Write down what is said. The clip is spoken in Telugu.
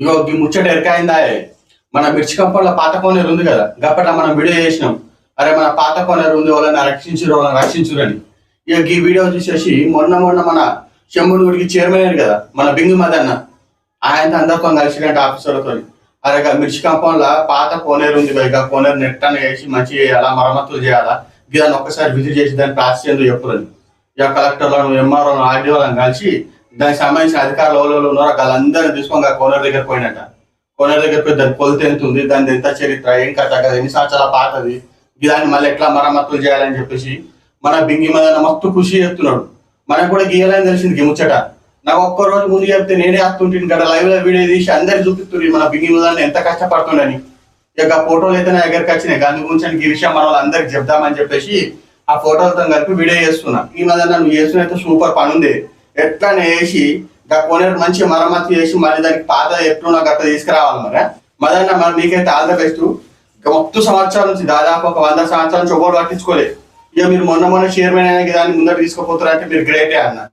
ఇగో ఈ ముచ్చట ఎరకాయిందా? మన మిర్చి కంపంలో పాత కోనేరు ఉంది కదా. గప్పట మనం వీడియో చేసినాం. అరే మన పాత కోనేరు ఉంది వాళ్ళని రక్షించురు వాళ్ళని రక్షించురని ఇక ఈ వీడియో చూసేసి మొన్న మొన్న మన చెమ్ముడుగుడికి చైర్మన్ అయ్యారు కదా మన బింగు మదన్న ఆయన అందరితో కలిసినట్టు ఆఫీసర్లతో. అరే ఇక మిర్చి కంపంలో పాత కోనేరు ఉంది కదా, ఇక కోనేరు నెట్టని వేసి మంచి చేయాలా మరమ్మతులు చేయాలా? దాన్ని ఒక్కసారి విజిట్ చేసి దాన్ని ప్రాసెస్ ఏందో చెప్పులని ఇక కలెక్టర్లను ఎంఆర్ఓలను ఆర్డీఓలను కలిసి దానికి సంబంధించిన అధికారులు ఎవరు ఉన్నారో వాళ్ళందరినీ తీసుకొని కోనర్ దగ్గర పోయినట్ట కోనర్ దగ్గర పోయి దాని కొలత ఎంత ఉంది? దాని ఎంత చరిత్ర? ఏం కథ? కదా ఎన్ని సంవత్సరాల పాతది? దాన్ని మళ్ళీ ఎట్లా మరమ్మతులు చేయాలని చెప్పేసి మన బింగి మీద మస్తు ఖుషి చెప్తున్నాడు మనకు కూడా గీయాలని తెలిసింది ఈ ముచ్చట. నాకు ఒక్క రోజు ముందు చెప్తే నేనే వస్తుంటాను కదా లైవ్లో వీడియో తీసి అందరికి చూపిస్తుంది మన బింగి మీద ఎంత కష్టపడుతుండని ఇక ఫోటోలు అయితే నా దగ్గరికి వచ్చినాయి. దాని గురించి ఈ విషయం మన వాళ్ళందరికి చెప్దామని చెప్పేసి ఆ ఫోటోలతో కలిపి వీడియో చేస్తున్నా. ఈ మధ్యన నువ్వు చేస్తున్న అయితే సూపర్ పని ఉంది. ఎట్లా వేసి ఇంకా కొనేరు మంచి మరమ్మతు చేసి మళ్ళీ దానికి పాత ఎట్లున్నా గట్ట తీసుకురావాలి మరి మదన్న మరి నీకైతే ఆల్ ద బెస్ట్. మొత్తం సంవత్సరాల నుంచి దాదాపు ఒక వంద సంవత్సరాల నుంచి ఒకటి పట్టించుకోలేదు. ఇక మీరు మొన్న మొన్న చైర్మన్ అయిన దాన్ని ముందర తీసుకుపోతారంటే మీరు గ్రేటే అన్నారు